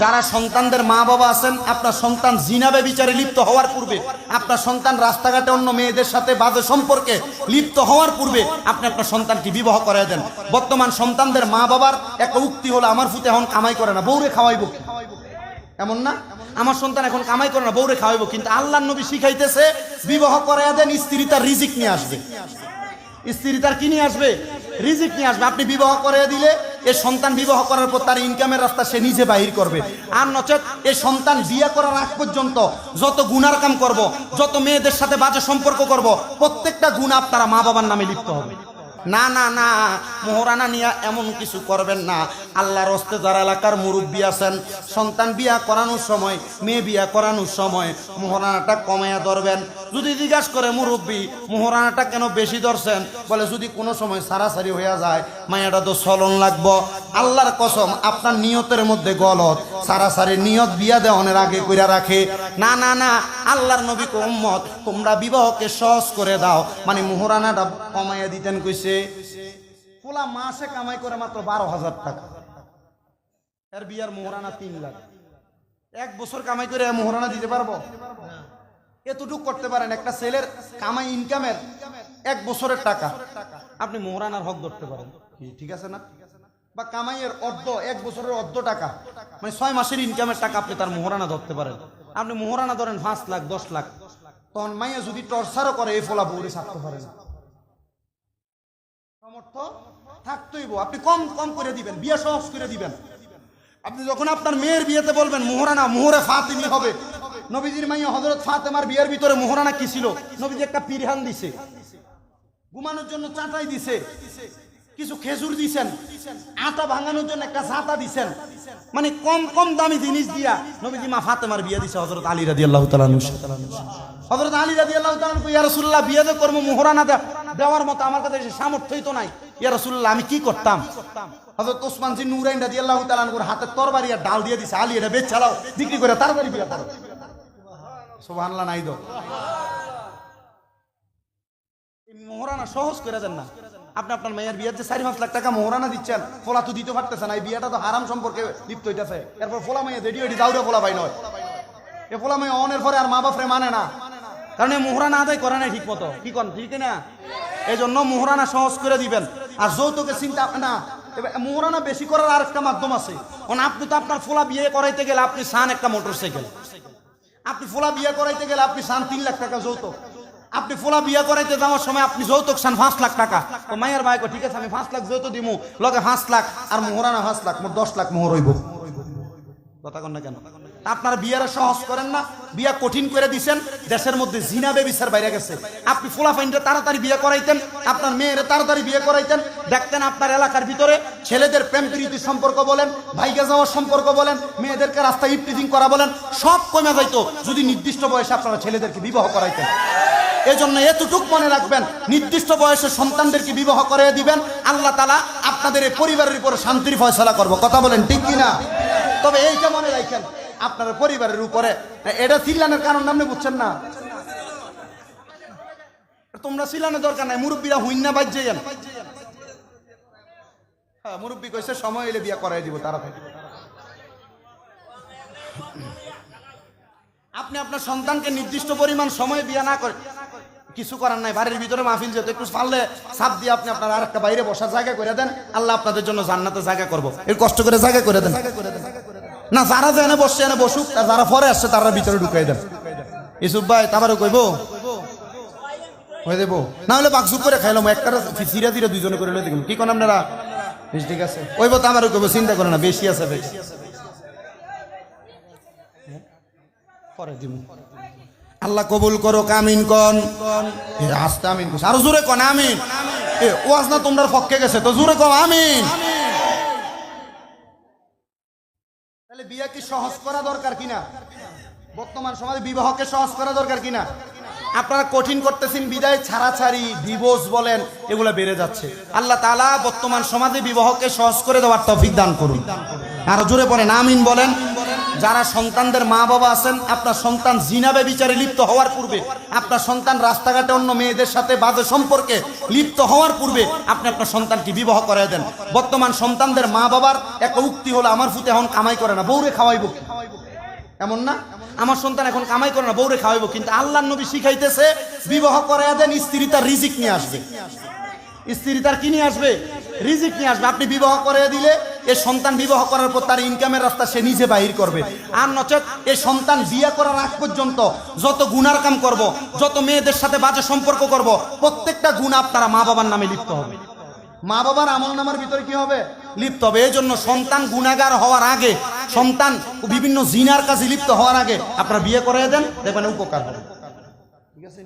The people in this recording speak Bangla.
যারা সন্তানদের মা বাবা আছেন, আপনার সন্তান জিনাবে বিচারে লিপ্ত হওয়ার পূর্বে, আপনার সন্তান রাস্তাঘাটে অন্য মেয়েদের সাথে বাজে সম্পর্কে লিপ্ত হওয়ার পূর্বে আপনি আপনার সন্তানকে বিবাহ করাই দেন। বর্তমান সন্তানদের মা বাবার একটা উক্তি হলো, আমার ফুতে এখন কামাই করে না, বউরে খাওয়াইব? এমন না? আমার সন্তান এখন কামাই করে না, বউরে খাওয়াইব। কিন্তু আল্লাহ নবী শিখাইতেছে, বিবাহ করাইয়া দেন, স্ত্রী তার রিজিক নিয়ে আসবে। স্ত্রী তার কি নিয়ে আসবে? রিজিক নিয়ে আসবে। আপনি বিবাহ করে দিলে এ সন্তান বিবাহ করার পর তার ইনকামের রাস্তা সে নিজে বাহির করবে। আর নচেত এ সন্তান বিয়ে করার আগ পর্যন্ত যত গুনার কাম করব, যত মেয়েদের সাথে বাজে সম্পর্ক করব, প্রত্যেকটা গুণ আপনারা মা বাবার নামে লিপ্ত হবে। না না না, মোহরানা নিয়ে এমন কিছু করবেন না। আল্লাহর হস্তে যারা এলাকার মুরব্বী আছেন, সন্তান বিয়া করানোর সময়, মেয়ে বিয়া করানোর সময় মোহরানাটা কমাইয়া ধরবেন। যদি জিজ্ঞাসা করে মুরব্বী, মোহরানাটা কেন বেশি ধরছেন? বলে যদি কোনো সময় সারাসারি হইয়া যায়, মায়াটা তো চলন লাগবো। আল্লাহর কসম, আপনার নিয়তের মধ্যে গলত। সারাসারি নিয়ত বিয়া দেওয়ানের আগে কইরা রাখে, না না না, আল্লাহর নবী উম্মত, তোমরা বিবাহকে সহজ করে দাও। মানে মোহরানাটা কমাইয়া দিতেন কইছে, পোলা মাসে কামাই করে মাত্র বারো হাজার টাকা। এর বিয়ার মোহরানা তিন লাখ। এক বছর কামাই করে মোহরানা দিতে পারব? এতটুকু করতে পারেন, একটা ছেলের কামাই ইনকামের এক বছরের টাকা। আপনি মোহরানার হক ধরতে পারেন। ঠিক আছে না? বা কামাইয়ের অর্ধ, এক বছরের অর্ধ টাকা মানে ছয় মাসের ইনকামের টাকা আপনি তার মোহরানা ধরতে পারেন। আপনি মোহরানা ধরেন পাঁচ লাখ, দশ লাখ। তখন মাইয়া যদি টর্চারও করে, এই ফলা বউরে ছাড়তে পারেন সমর্থ থাকতেইব। আপনি কম কম করে দিবেন, বিয়ে সহজ করে দিবেন। আপনি যখন আপনার মেয়ের বিয়েতে বলবেন, মোহরানা, মোহরে ফাতিমি হবে। নবীজির মাইয়া হজরত ফাতেমার বিয়ের ভিতরে মোহরানা কি ছিল? নবীজি একটা পিরহান দিছে। ঘুমানোর জন্য চাটাই দিছে। কিছু খেজুর দিছেন, আটা ভাঙানোর জন্য একটা ছাতা দিছেন। মানে কম কম দামি জিনিস দিয়া নবীজি মা ফাতেমার বিয়ে দিছে হজরত আলী রাদি আল্লাহ হজরত আলী রাদি আল্লাহ ইয়া রসুল্লাহ বিয়ে যে করব, মোহরানা দেওয়ার মতো আমার কাছে সামর্থ্যই তো নাই। ইয়া রসুল্লাহ আমি কি করতাম? হজরত ওসমান জি নুরাইন রাদি আল্লাহ তালানকুর হাতে তরবারি আর ডাল দিয়ে দিছে, আলী, এটা বেচ, চালাও, বিক্রি করে তাড়াতাড়ি বিয়ে করো। নাই দো মোহরানা সহজ করে দেন না। আপনি আপনার মেয়ের বিয়ের যে চারি পাঁচ লাখ টাকা মোহরানা দিচ্ছেন, ফোলা তো দিতে পারতেছে না, এই বিয়েটা তো হারাম সম্পর্কে লিপ্ত হইতেছে। এরপর ফোলা মেয়ে দেডি ওইটি দাউরে ফোলা পাই নয়। এ ফোলা মেয়ে অনের পরে আর মা বাপরে মানে না। কারণ এই মোহরানা আদায় করে নাই ঠিক মতো কি কন, ঠিক না এই জন্য মোহরানা সহজ করে দিবেন। আর যৌতুকে চিন্তা না মোহরানা বেশি করার আর একটা মাধ্যম আছে। কারণ আপনি তো আপনার ফোলা বিয়ে করাইতে গেলে আপনি চান একটা মোটর সাইকেল আপনি ফোলা বিয়ে করাইতে গেলে আপনি চান তিন লাখ টাকা যৌতুক। আপনি ফোলা বিয়ে করাইতে যাওয়ার সময় আপনি যৌতুক চান পাঁচ লাখ টাকা। তো মায়ের ভাই ঠিক আছে, আমি পাঁচ লাখ যৌতুক দিমু। লগে পাঁচ লাখ আর মোহরানা পাঁচ লাখ মোট দশ লাখ মোহর হইব। কথা কন না কেন? আপনারা বিয়ারা সহজ করেন না, বিয়া কঠিন করে দিছেন, দেশের মধ্যে জিনা বেবিচার বাইরে গেছে। আপনি ফোলা ফাইনটা তাড়াতাড়ি বিয়ে করাইতেন, আপনার মেয়েরে তাড়াতাড়ি বিয়ে করাইতেন, দেখতেন আপনার এলাকার ভিতরে ছেলেদের প্রেম প্রীতি সম্পর্ক বলেন, ভাইকে যাওয়ার সম্পর্ক বলেন, মেয়েদেরকে রাস্তায় ইফটিজিং করা বলেন, সব কমে যাইতো, যদি নির্দিষ্ট বয়সে আপনারা ছেলেদেরকে বিবাহ করাইতেন। এজন্য এতটুক মনে রাখবেন, নির্দিষ্ট বয়সে সন্তানদেরকে বিবাহ করে দিবেন, আল্লাহ তালা আপনাদের এই পরিবারের উপরে শান্তির ফয়সলা করব। কথা বলেন ঠিক কিনা? তবে এইটা মনে রাখেন, আপনার পরিবারের উপরে, এটা চিল্লানোর কারণ আপনি বুঝছেন না? তোমরা চিল্লানোর দরকার নাই, মুরব্বীরা হুইন্না বাজ্যে যান। হ্যাঁ মুরব্বী কইছে, সময় এলে বিয়া করাই দিব, তাড়াতাড়ি। আপনি আপনার সন্তানকে নির্দিষ্ট পরিমাণ সময় বিয়া না করে কিছু করার নাই, বাড়ির ভিতরে মাহফিল যেত একটু পারলে সাপ দিয়ে আপনি আপনার আর একটা বাইরে বসার জায়গা করে দেন, আল্লাহ আপনাদের জন্য জান্নাতে জায়গা করব। এর কষ্ট করে জায়গা করে দেন। না, যারা যে এনে বসছে, এনে বসুক, আর যারা পরে আসছে, তারা ভিতরে ঢুকাই দেন। ইসুফ ভাই তারপরে কইব হয়ে দেবো না হলে বাকসুক করে খাইলাম একটা সিরা দিরে দুইজনে করে লই দেখুন। কি কোন আপনারা? বেশ, ঠিক আছে। ওইব তো আমারও কইব চিন্তা করে না, বেশি আছে, বেশি। পরে দিব আল্লাহ কবুল করো কামিন কন। আস্তে আমিন আরও জোরে কন, আমিন। এ, ওয়াজ না তোমরা পক্ষে গেছে, তো জোরে কম আমিন। তাহলে বিয়ে কি সহজ করা দরকার কিনা? বর্তমান সমাজে বিবাহকে সহজ করা দরকার কিনা? আপনারা কঠিন করতেছেন, বিদায় ছাড়াছাড়ি ডিভোর্স বলেন, এগুলো বেড়ে যাচ্ছে। আল্লাহ তাআলা বর্তমান সমাজে বিবাহকে সহজ করে দেওয়ার তৌফিক দান করুন। আর জোরে পড়েন আমিন বলেন। যারা সন্তানদের মা বাবা আছেন, আপনার সন্তান জিনাবে বিচারে লিপ্ত হওয়ার পূর্বে, আপনার সন্তান রাস্তাঘাটে অন্য মেয়েদের সাথে বাজে সম্পর্কে লিপ্ত হওয়ার পূর্বে আপনি আপনার সন্তানকে বিবাহ করে দেন। বর্তমান সন্তানদের মা বাবার একটা উক্তি হলো, আমার ফুতে এখন কামাই করে না, বউরে খাওয়াইব? এমন না? আমার সন্তান এখন কামাই করে না, বউরে খাওয়াইব। কিন্তু আল্লাহ নবী শিখাইতেছে, বিবাহ করে দেন, স্ত্রী তার রিজিক নিয়ে আসবে। স্ত্রী তার কি নিয়ে আসবে? রিজিক নিয়ে আসবে। আপনি বিবাহ করে দিলে এ সন্তান বিবাহ করার পর তার ইনকামের রাস্তা সে নিজে বাহির করবে। আর নচেত এ সন্তান বিয়ে করার আগ পর্যন্ত যত গুনার কাম করব, যত মেয়েদের সাথে বাজে সম্পর্ক করব, প্রত্যেকটা গুণ আপনারা মা বাবার নামে লিপ্ত হবে। মা বাবার আমল নামার ভিতরে কি হবে? লিপ্ত হবে। এই জন্য সন্তান গুণাগার হওয়ার আগে, সন্তান বিভিন্ন জিনার কাজে লিপ্ত হওয়ার আগে আপনারা বিয়ে করে দেন, দেখবেন উপকার হবে। ঠিক আছে